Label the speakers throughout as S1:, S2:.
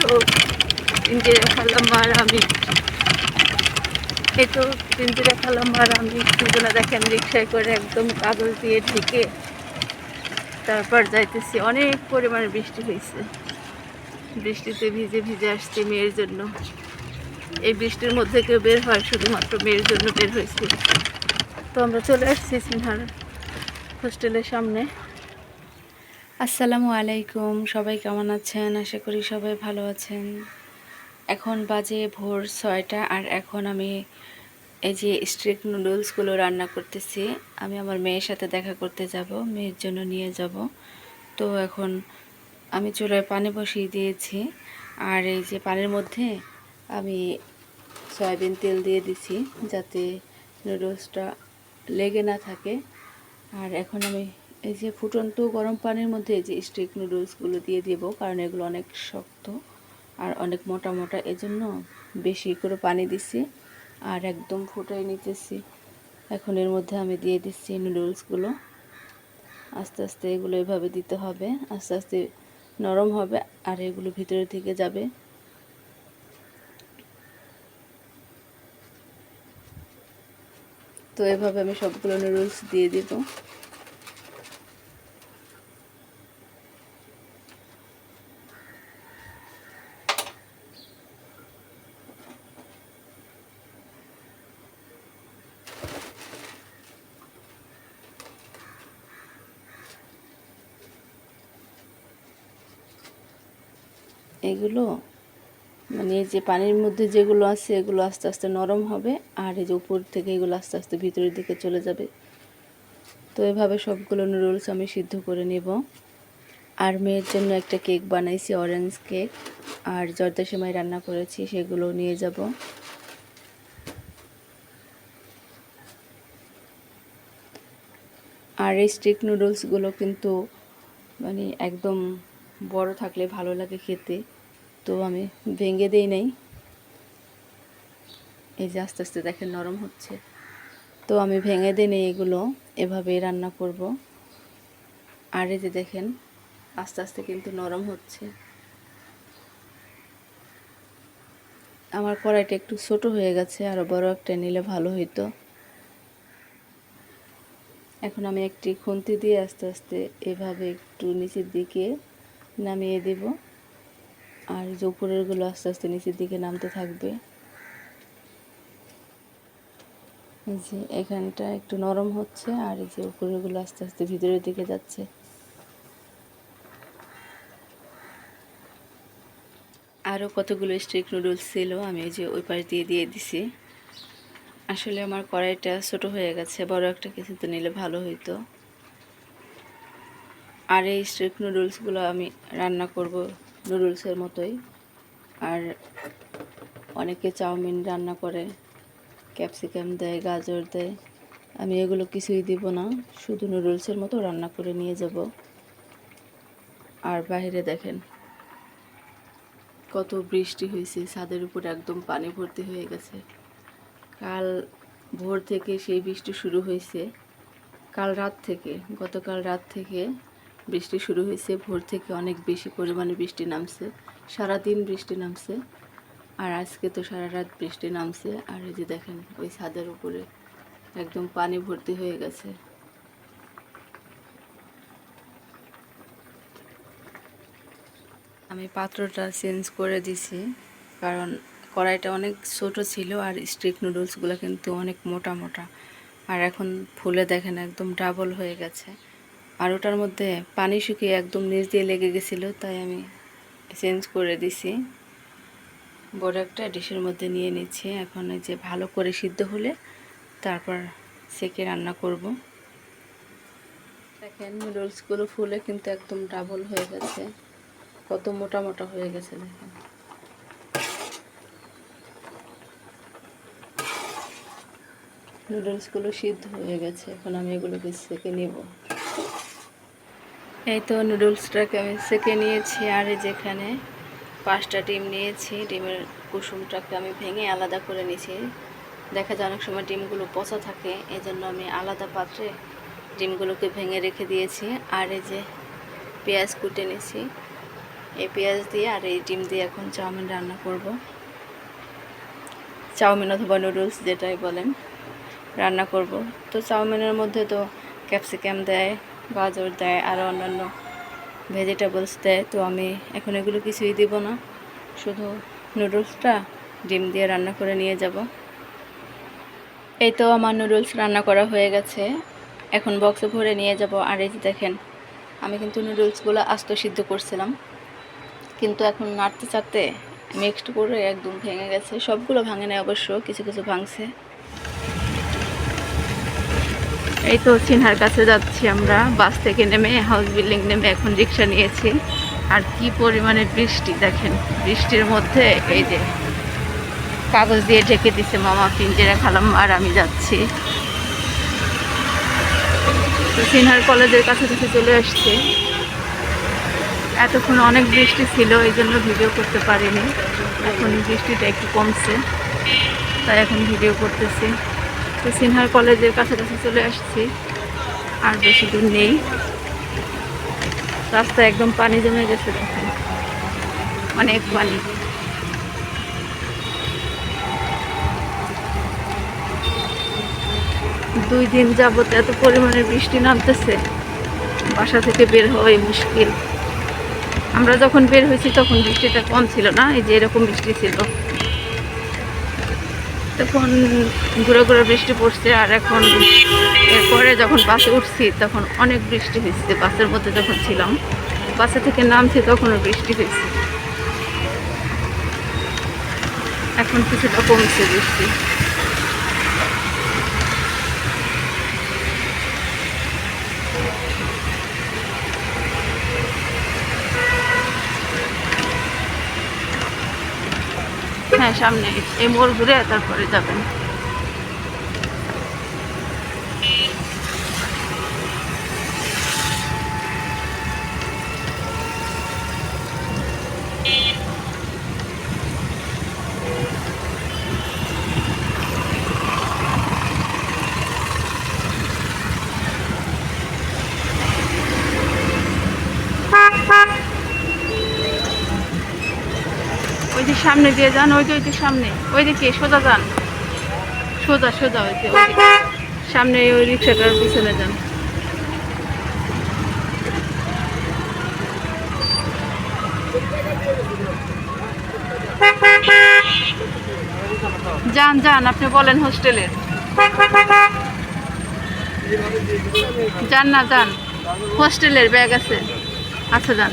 S1: তো পিঞ্জিরা খালাম্মা আর আমি এই তো পিঞ্জিরা খালাম্মা আর আমি দুজনে দেখেন রিক্সায় করে একদম কাগজ দিয়ে ঢেকে তারপর যাইতেছি। অনেক পরিমাণে বৃষ্টি হয়েছে বৃষ্টিতে ভিজে ভিজে আসছে মেয়ের জন্য। এই বৃষ্টির মধ্যে কেউ বের হয় শুধুমাত্র মেয়ের জন্য বের হয়েছে। তো আমরা চলে আসছি সিনহার হোস্টেলের সামনে।
S2: আসসালামু আলাইকুম, সবাই কেমন আছেন? আশা করি সবাই ভালো আছেন। এখন বাজে ভোর ছয়টা আর এখন আমি এই যে স্ট্রিক নুডলসগুলো রান্না করতেছি। আমি আমার মেয়ের সাথে দেখা করতে যাব, মেয়ের জন্য নিয়ে যাব। তো এখন আমি চুলায় পানি বসিয়ে দিয়েছি আর এই যে পানির মধ্যে আমি সয়াবিন তেল দিয়ে দিছি যাতে নুডলসটা লেগে না থাকে। আর এখন আমি এই যে ফুটন্ত গরম পানির মধ্যে এই যে স্টিক নুডলসগুলো দিয়ে দেব, কারণ এগুলো অনেক শক্ত আর অনেক মোটা মোটা, এজন্য বেশি করে পানি দিছি আর একদম ফুটাই নিতেছি। এখন এর মধ্যে আমি দিয়ে দিচ্ছি নুডলসগুলো আস্তে আস্তে এগুলো এভাবে দিতে হবে, আস্তে আস্তে নরম হবে আর এগুলো ভিতরে থেকে যাবে। তো এভাবে আমি সবগুলো নুডলস দিয়ে দিব। এগুলো মানে এই যে পানির মধ্যে যেগুলো আছে, এগুলো আস্তে আস্তে নরম হবে আর এই যে উপর থেকে এগুলো আস্তে আস্তে ভিতরের দিকে চলে যাবে। তো এভাবে সবগুলো নুডলস আমি সিদ্ধ করে নেব। আর মেয়ের জন্য একটা কেক বানাইছি অরেঞ্জ কেক। আর জর্দা সেমাই রান্না করেছি, সেগুলো নিয়ে যাব। আর এই স্টিক নুডলসগুলো কিন্তু মানে একদম বড় থাকলে ভালো লাগে খেতে। তো আমি ভেঙে দেই নাই। এই যে আস্তে আস্তে দেখেন নরম হচ্ছে। তো আমি ভেঙে দিই নেই এগুলো, এভাবেই রান্না করব। আর এই যে দেখেন, আস্তে আস্তে কিন্তু নরম হচ্ছে। আমার কড়াইটা একটু ছোট হয়ে গেছে আরও বড় একটা নিলে ভালো হইতো। এখন আমি একটি খুন্তি দিয়ে আস্তে আস্তে এভাবে একটু নিচের দিকে নামিয়ে দেব। আর যে উপরেরগুলো আস্তে আস্তে নিচের দিকে নামতে থাকবে। যে এখানটা একটু নরম হচ্ছে আর এই যে উপরেরগুলো আস্তে আস্তে ভিতরের দিকে যাচ্ছে। আরও কতগুলো স্ট্রিক নুডলস ছিল আমি এই যে ওই পাশ দিয়ে দিয়ে দিছি। আসলে আমার কড়াইটা ছোট হয়ে গেছে, বড় একটা কিছুতে নিলে ভালো হইতো। আর এই স্ট্রিক নুডলসগুলো আমি রান্না করব নুডলসের মতোই। আর অনেকে চাউমিন রান্না করে, ক্যাপসিকাম দেয়, গাজর দেয়। আমি এগুলো কিছুই দিব না, শুধু নুডলসের মতো রান্না করে নিয়ে যাব। আর বাইরে দেখেন, কত বৃষ্টি হয়েছে, ছাদের উপর একদম পানি ভর্তি হয়ে গেছে। কাল ভোর থেকে সেই বৃষ্টি শুরু হয়েছে। কাল রাত থেকে, গতকাল রাত থেকে বৃষ্টি শুরু হয়েছে, ভোর থেকে অনেক বেশি পরিমাণে বৃষ্টি নামছে। সারা দিন বৃষ্টি নামছে। আর আজকে তো সারা রাত বৃষ্টি নামছে। আর এই যে দেখেন, ওই ছাদের উপরে একদম পানি ভর্তি হয়ে গেছে। আমি পাত্রটা চেঞ্জ করে দিছি, কারণ কড়াইটা অনেক ছোট ছিল আর স্ট্রিক নুডলসগুলো কিন্তু অনেক মোটা মোটা। আর এখন ফুলে দেখেন একদম ডাবল হয়ে গেছে। আর ওটার মধ্যে পানি শুকিয়ে একদম নিচ দিয়ে লেগে গেছিল, তাই আমি চেঞ্জ করে দিছি। বড় একটা ডিশের মধ্যে নিয়ে নিচ্ছি। এখন যে ভালো করে সিদ্ধ হলে তারপর সেকে রান্না করব। দেখেন নুডলসগুলো ফুলে কিন্তু একদম ডাবল হয়ে গেছে। কত মোটা মোটা হয়ে গেছে, দেখেন। নুডলসগুলো সিদ্ধ হয়ে গেছে। এখন আমি এগুলোকে সেকে নেব। এই তো নুডলসটাকে আমি সেকে নিয়েছি আর যেখানে পাঁচটা ডিম নিয়েছি। ডিমের কুসুমটাকে আমি ভেঙে আলাদা করে নিয়েছি। দেখা যায় অনেক সময় ডিমগুলো পচা থাকে এই জন্য আমি আলাদা পাত্রে ডিমগুলোকে ভেঙে রেখে দিয়েছি। আর এই যে পেঁয়াজ কুটে নিয়েছি।
S3: এই পেঁয়াজ দিয়ে আর এই ডিম দিয়ে এখন চাউমিন রান্না করব। চাউমিন অথবা নুডলস যেটাই বলেন, রান্না করব। তো চাউমিনের মধ্যে তো ক্যাপসিকাম দেয় গাজর দেয় আরও অন্যান্য ভেজিটেবলস দেয়, তো আমি এখন এগুলো কিছুই দিব না। শুধু নুডলসটা ডিম দিয়ে রান্না করে নিয়ে যাব। এই তো আমার নুডলস রান্না করা হয়ে গেছে। এখন বক্সে ভরে নিয়ে যাব। আর এই দেখেন, আমি কিন্তু নুডলসগুলো আস্ত সিদ্ধ করছিলাম। কিন্তু এখন নাড়তে চাড়তে মিক্সড করে একদম ভেঙে গেছে। সবগুলো ভাঙে নেয় অবশ্য, কিছু কিছু ভাঙছে।
S2: এই তো চিনহার কাছে যাচ্ছি আমরা। বাস থেকে নেমে হাউস বিল্ডিং নেমে এখন রিক্সা নিয়েছি। আর কি পরিমাণে বৃষ্টি, দেখেন। বৃষ্টির মধ্যে এই যে কাগজ দিয়ে ঢেকে দিছে মামা পিঞ্জেরা খালাম, আর আমি যাচ্ছি। তো সিনহার কলেজের কাছাকাছি চলে আসছে। এতক্ষণ অনেক বৃষ্টি ছিল, এই জন্য ভিডিও করতে পারিনি। এখন বৃষ্টিটা একটু কমছে, তাই এখন ভিডিও করতেছি। তো সিনহার কলেজের কাছাকাছি চলে আসছি। আর বেশি দূর নেই। রাস্তা একদম পানি জমে গেছে দেখেন। অনেক পানি। দুই দিন যাবত এত পরিমাণে বৃষ্টি নামতেছে। বাসা থেকে বের হওয়াই মুশকিল। আমরা যখন বের হয়েছি তখন বৃষ্টিটা কম ছিল না, এই যে এরকম বৃষ্টি ছিল। তখন ঘুরে ঘুরে বৃষ্টি পড়ছে আর এখন এরপরে যখন বাসে উঠছি তখন অনেক বৃষ্টি হয়েছে। বাসের মধ্যে যখন ছিলাম, বাসে থেকে নামছি তখনও বৃষ্টি হয়েছে। এখন কিছুটা কমছে বৃষ্টি। হ্যাঁ সামনে এই মোড় ঘুরে তারপরে যাবেন ওই যে সামনে দিয়ে যান, ওই যে, ওই সামনে, ওই দিকে সোজা যান। সোজা সোজা, ওই যে সামনে ওই রিক্সাটার পিছনে যান। যান যান, আপনি বলেন হোস্টেলের যান না, যান। হোস্টেলের ব্যাগ আছে। আচ্ছা যান।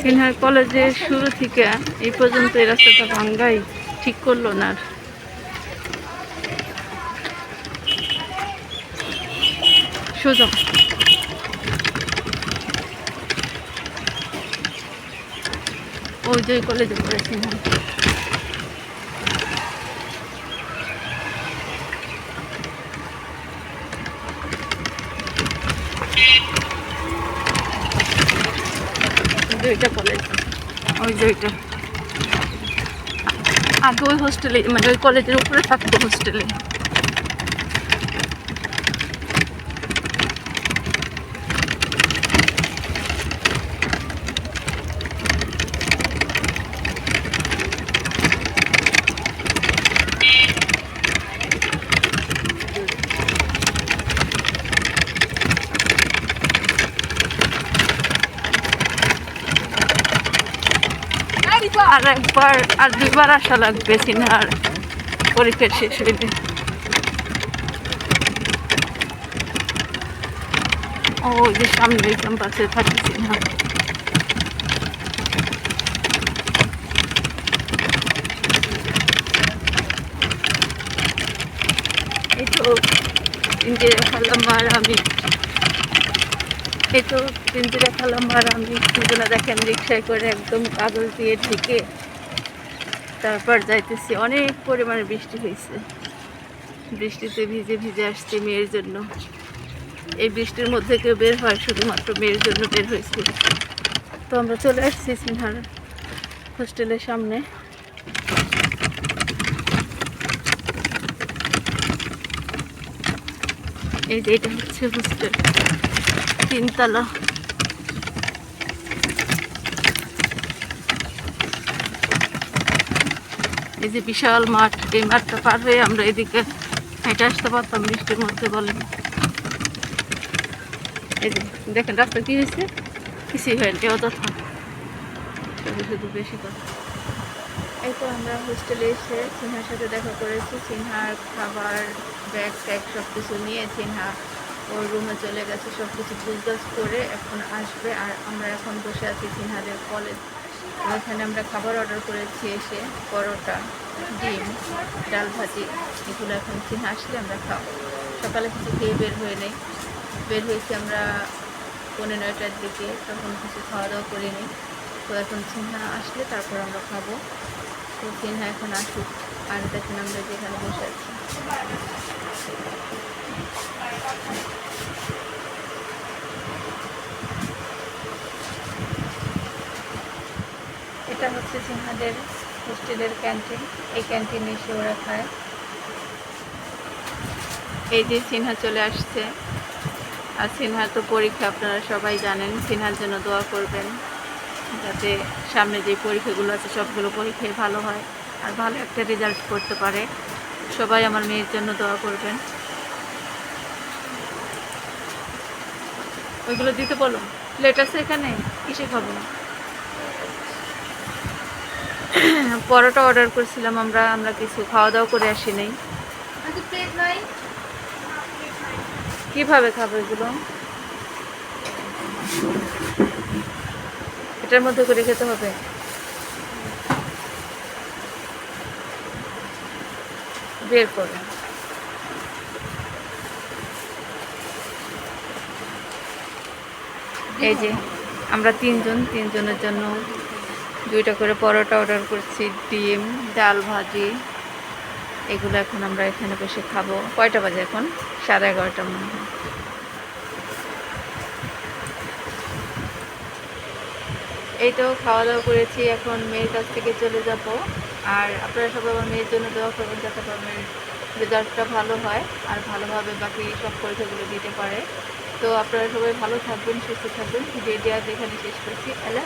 S2: সিনহার কলেজের শুরু থেকে এই পর্যন্ত এই রাস্তাটা ভাঙ্গাই, ঠিক করল না। সোজা ওই যে কলেজে পড়ে দুইটা কলেজ ওই দুইটা। আগে ওই হোস্টেলে মানে ওই কলেজের উপরে থাকতো হোস্টেলে আর একবার, আর দুইবার আসা লাগবে সিনহার পরীক্ষা শেষ হইলে। ও যে সামনে ক্যাম্পাসে থাকতেছি না এই তো ইন্ডিয়া আর আমি এই তো পিঞ্জিরা খালাম আর আমি দুজনে দেখেন রিক্সায় করে একদম কাগজ দিয়ে ঢেকে তারপর যাইতেছি। অনেক পরিমাণে বৃষ্টি হয়েছে বৃষ্টিতে ভিজে ভিজে আসছে মেয়ের জন্য। এই বৃষ্টির মধ্যে কেউ বের হয় শুধুমাত্র মেয়ের জন্য বের হয়েছে। তো আমরা চলে আসছি সিনহার হোস্টেলের সামনে। এই যে এটা হচ্ছে হোস্টেল। তিনতলা। এই যে বিশাল মাঠ, এই মাঠটা পার হয়ে আমরা এদিকে হেঁটে আসতে পারতাম, বৃষ্টির মধ্যে বলেন। এই দেখেন, রাস্তা কি হয়েছে? কিছুই হয়নি অযথা। শুধু শুধু বেশি কথা এই তো আমরা হোস্টেলে এসে সিনহার সাথে দেখা করেছি। সিনহার খাবার, ব্যাগ, ট্যাগ সব কিছু নিয়ে সিনহা ওর রুমে চলে গেছে সব কিছু গুজগাছ করে এখন আসবে। আর আমরা এখন বসে আছি সিনহাদের কলেজ ওখানে আমরা খাবার অর্ডার করেছি এসে, পরোটা, ডিম, ডাল ভাজি, এগুলো এখন সিনহা আসলে আমরা খাব। সকালে কিছু খেয়ে বের হয়ে নেই। বের হয়েছি আমরা পনেরো নয়টার দিকে, তখন কিছু খাওয়া দাওয়া করে নিই। তো এখন সিনহা আসলে তারপর আমরা খাব। তো সিনহা এখন আসুক। আর দেখেন আমরা যেখানে বসে আছি। এটা হচ্ছে সিনহাদের হোস্টেলের ক্যান্টিন। এই ক্যান্টিনে এসে ওরা খায়। এই যে সিনহা চলে আসছে। আর সিনহার তো পরীক্ষা, আপনারা সবাই জানেন। সিনহার জন্য দোয়া করবেন, যাতে সামনে যে পরীক্ষাগুলো আছে, সবগুলো পরীক্ষায় ভালো হয় আর ভালো একটা রেজাল্ট করতে পারে। সবাই আমার মেয়ের জন্য দোয়া করবেন। ওইগুলো দিতে বলো। প্লেট আছে এখানে কিসে খাব? পরোটা অর্ডার করেছিলাম আমরা আমরা কিছু খাওয়া দাওয়া করে আসি নাই।
S4: প্লেট নাই?
S2: কীভাবে খাব এগুলো? এটার মধ্যে করে খেতে হবে। বের করে। এই যে, আমরা তিনজন, তিনজনের জন্য দুইটা করে পরোটা অর্ডার করছি, ডিম, ডাল ভাজি। এগুলো এখন আমরা এখানে বসে খাব। কয়টা বাজে এখন? সাড়ে এগারোটা মনে হয়। এই তো খাওয়া দাওয়া করেছি, এখন মেয়ের কাছ থেকে চলে যাব। আর আপনারা সবাই আমার মেয়ের জন্য দোয়া করবেন যাতে আমার মেয়ের রেজাল্টটা ভালো হয় আর ভালোভাবে বাকি সব পরীক্ষাগুলো দিতে পারে। তো আপনারা সবাই ভালো থাকবেন সুস্থ থাকবেন। ভিডিওটি আজ এখানে শেষ করছি। আল্লাহ